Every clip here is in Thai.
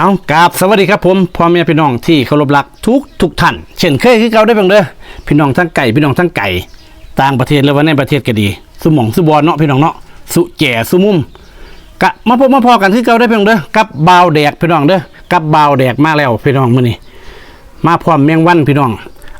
เอากราบสวัสดีครับผมพ่อแม่พี่น้องที่เคารพรักทุกทุกท่าน เช่นเคยคือเก่าได้เพียงเด้อพี่น้องทั้งไก่พี่น้องทั้งไก่ ต่างประเทศและว่าในประเทศก็ดี สุหมองสุบอลเนาะพี่น้องเนาะสุแก่สุมุมกะมาพบมาพอกันคือเก่าได้เพียงเด้อกับบาวแดกพี่น้องเด้อกับบาวแดกมาแล้วพี่น้องมื้อนี้ มาพร้อมแมงวันพี่น้อง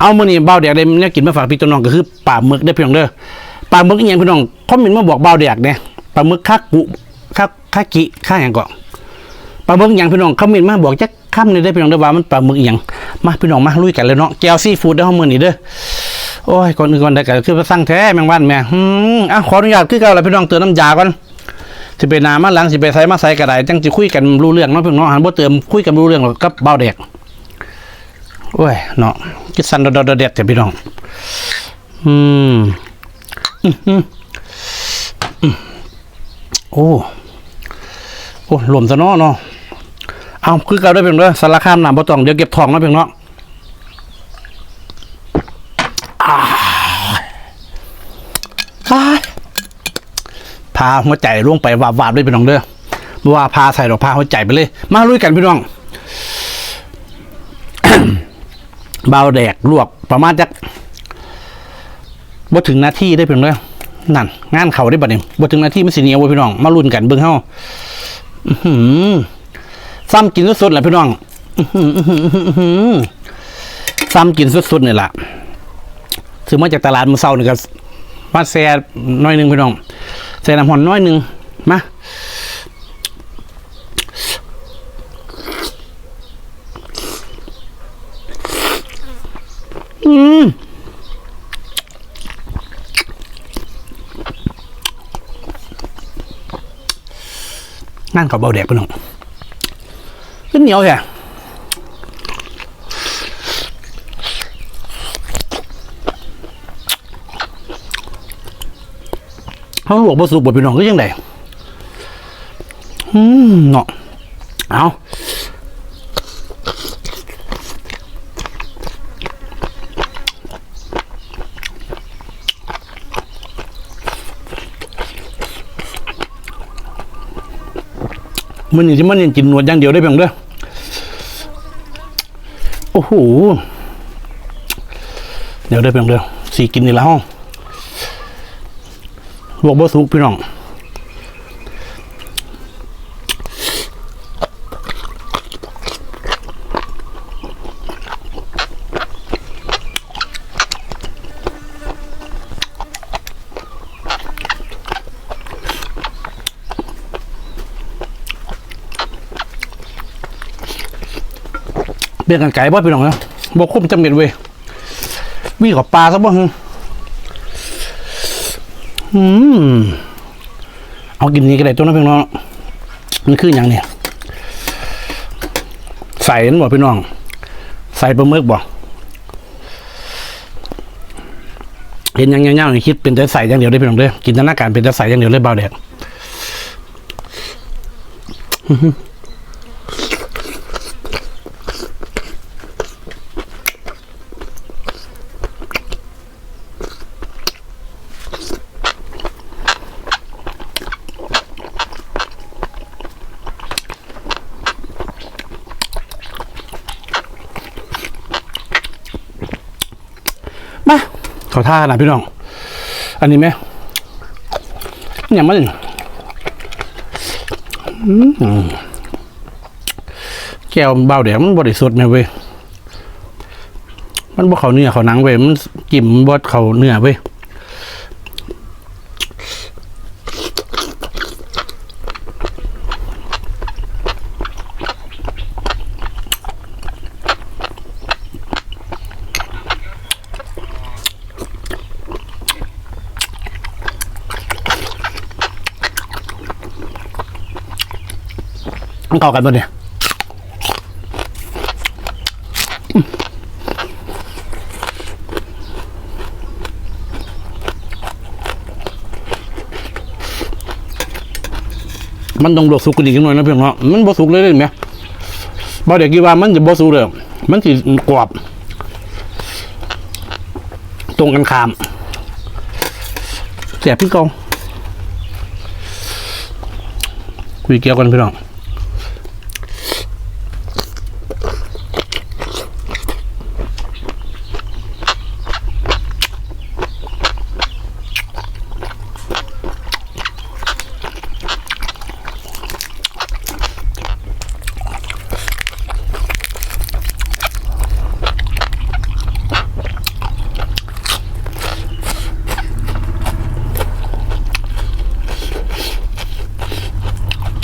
เอามื้อนี้บาวแดกได้เนี่ยกินมาฝากพี่ตัวน้องก็คือปลาหมึกได้พี่น้องเด้อปลาหมึกอีหยังพี่น้องคอมเมนต์มาบอกบาวแดกเนี่ยปลาหมึกคักกุคักคากิค่าหยังก็ ปลาหมึกอย่างพี่น้องเขามินมาบอกจักคำนี่ได้พี่น้องเด้อว่ามันปลาหมึกอย่างมาพี่น้องมาลุยกันเลยเนาะแก้วซีฟู้ดได้ห้องมือนี่เด้อโอ้ยก่อนอื่นก่อนใดก็คือว่าสั่งแท้แมงวันแม่อืมอะขออนุญาตคือเก่าแล้วพี่น้องเติมน้ำยาก่อนสิไปนามาหลังสิไปใส่มาใส่กระไดจังสิคุยกันรู้เรื่องเนาะพี่น้องหันบ่เติมคุยกันรู้เรื่องหรอกกับเบาเด็กโอ้ยเนาะคิดสั่นดดเด็ดแต่พี่น้องอืมอืมอืมโอ้โอ้หลวมซะเนาะเนาะ เอาคือเก่าได้เพียงเด้อสารคามน้ำบ่ต้องเดี๋ยวเก็บทองมาเพียงเนาะอ่าอ่าพาหัวใจล่วงไปวาบวาบเลยพี่น้องเด้อบ่ว่าพาใส่ดอกพาหัวใจไปเลย มาลุยกันพี่น้องเบาแดกลวกประมาณจักบ่ถึงนาทีได้เพียงเด้อนั่น งานเขาได้บัดนี้บ่ถึงนาทีมันสิเหนียวเว้ยพี่น้อง มาลุ้นกันเบิ่งเฮาอื้อหือ ซ้ำกินสุดๆแหละพี่น้องซ้ำกินสุดๆนี่แหละซื้อมาจากตลาดมือเศร้านี่ก็มาแซ่น้อยหนึ่งพี่น้องแซ่น้ำหอนน้อยหนึ่งมาอืมงานเขาเบาแดกพี่น้องขึ้น เหนียวแค่เขาลวกบะสุกบะพี่น้องก็ยังไงอืมเนาะเอามันอย่างที่มันยังกินหนวดอย่างเดียวได้เพียงเด้อ หเดี๋ยวได้เพียงเดียวสี่กินนี่ละห้องลวกบ่สุกพี่น้อง เบียงกันไก่บ่พี่น้องเนาะบ่คุ้มจำเม็ดเว้ยมีกับปลาซะบ่ฮึอืมเอากินนี้ก็ได้ตัวนั้นพี่น้องมันคืออย่างเนี่ยใส่นั่นบ่พี่น้อง ใส่ปลาหมึกบ่เห็นยังเงี้ยๆคิดเป็นแต่ใส่อย่างเดียวได้พี่น้องเด้อกินตนาการเป็นแต่ใส่อย่างเดียวเลยเบาแดด มาขอท่าขนาดพี่น้อง อันนี้ไหมอย่ามันแก้วเบาเดี๋ยวมันบริสุทธิ์ไหมเว้ยมันบ่เขาเนื้อเขาหนังเว้ยมันกิ่มบ่เขาเนื้อเว้ย มันเข้ากันปะเนี่ยมันต้องลวกสุกกันอีกหน่อยนะเพียงเนาะมันบ่สุกเลยเลยไหมบ่เดี๋ยวกี่ว่ามันจะบ่สุกเลยมันสิกรอบ ตรงกันข้ามเสียบพี่กองคุยเกี่ยวกันพี่น้อง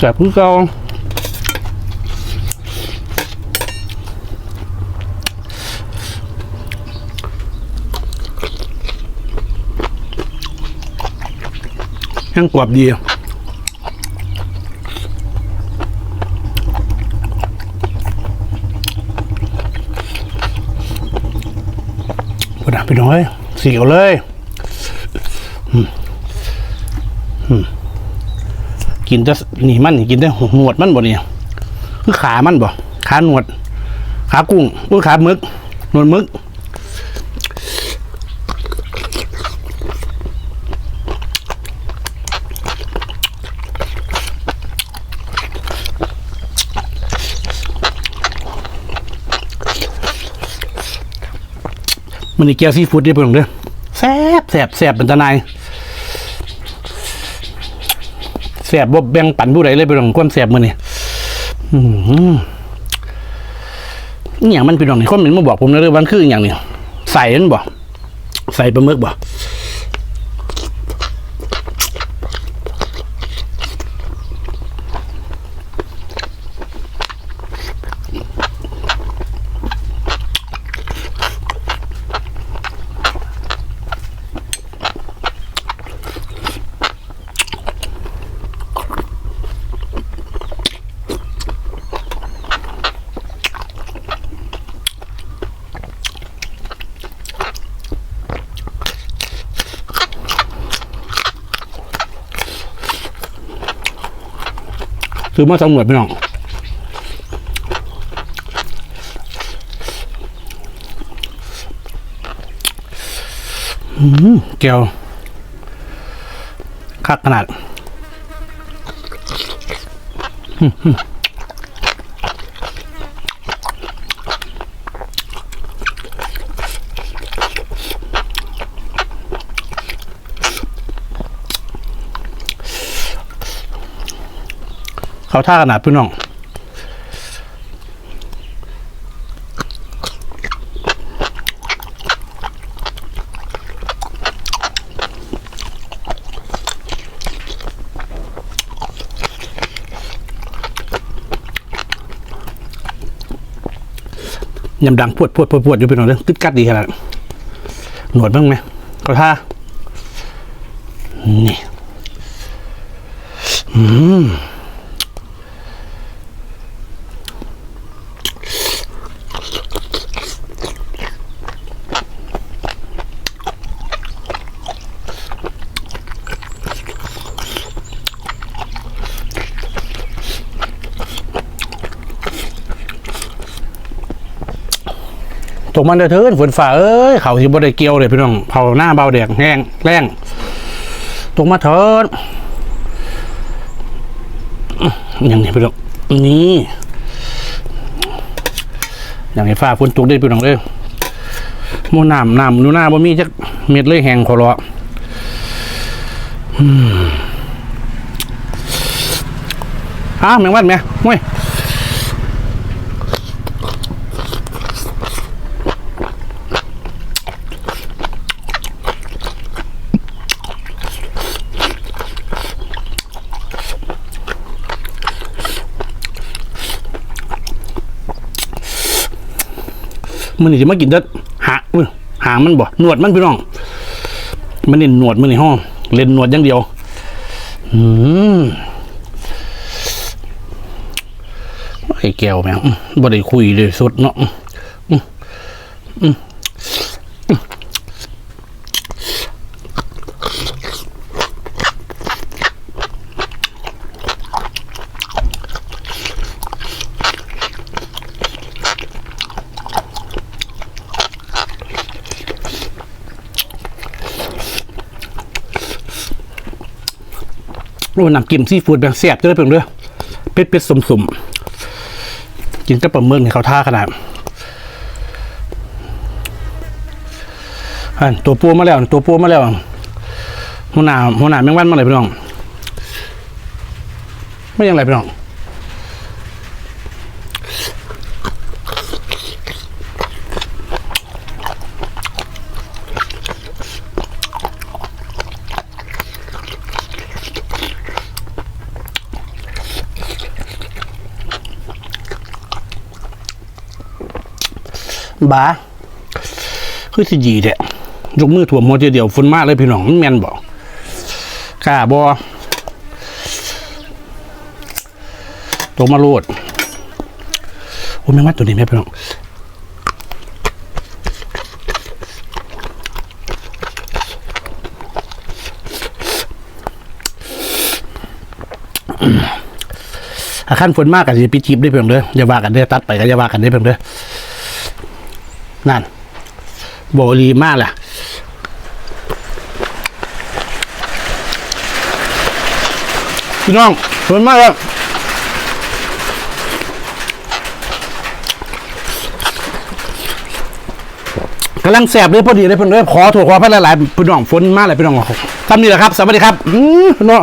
แซ่บคือเก่ายังกรอบดีอะพอดาพี่น้องเอ้ยสีเอาเลยอืมอืม กินแต่นี่มันนี่กินแต่หนวดมันบ่เนี่ยคือขามันบ่ขาหนวด ขากุ้งอุ้ยขาหมึกหนวดหมึกมันนี่แก้วซีฟู้ดเด้เพิ่นเด้อแซ่บแซ่บแซ่บเป็นตะนาย แสบบ่แบ่งปันผู้ใดเลยเพิ่นความแสบมื้อนี่อือหือย่างมันเป็น้องนี้คนมันมาบอกผมนะเรื่อวันคืออย่างนี้ใส่มันบ่ใส่ปลาหมึกบ่ คือมาสำรวจพี่น้องเจียวคักขนาด เขาท่าขนาดพี่น้องยำดังปวดปวดปวดปวดอยู่พี่น้องเลยกึดกัดดีขนาดหนวดบ้างไหมเขาท่า นี่ อืม กมันเด้อเถินฝนฝ่าเอ้ยเขาสิบ่ได้เกี่ยวเลยพี่น้องเผาหน้าเบาแดงแห้งแรงตกมาเถินอื้อย่างนี้พี่น้องนี่อย่างนี้ฟ้าฝนตกได้พี่น้องเลยมูน้ำน้ำนูหน้าบ่มีจักเม็ดเลยแห้งขอรออ้าวแมงวันแม่ห้วย มันนี่จะมากินเด็ดหาอุ๊ยหางมันบ่หนวดมันพี่น้อง มันนี่หนวดมันนี่ห้องเล่นหนวดอย่างเดียว อืมไอ้แก้วแม่งบ่ได้คุยเลยสุดเนาะอืมอืม โอ้น้ำกิมซีฟู้ดแบบแซ่บจะได้เพิ่งเด้อเผ็ดเป็ดสมสมๆกินกับปลาหมึกนี่เขาท่าขนาดอันตัวปูมาแล้ว ตัวปูมาแล้วหัวหน้าหัวหน้าแมงวันมาเลยพี่น้อง ไม่ยังไรพี่น้อง บาคือสิดีแท้ยกมือถ่วมหัวเดียวฝนมากเลยพี่น้องมันแม่นบอกกล้าบอตัวมาโลดโอ้แม่งว่าตัวนี้แม่พี่น้องอาขั้นฝนมากกับสิปิดจิบได้เพียงเด้ออย่าว่ากันเด้อตัดไปก็อย่าว่ากันได้เพียงเด้อ นั่นโบลีมากแหละพี่น้องฝนมากแล้วกำลังแสบเลยพอดีเลยเพื่อนเด้อขอโทษขอพระหลายๆพี่น้องฝนมากเลยพี่น้องทำนี่แหละครับ สวัสดีครับ อือพี่น้อง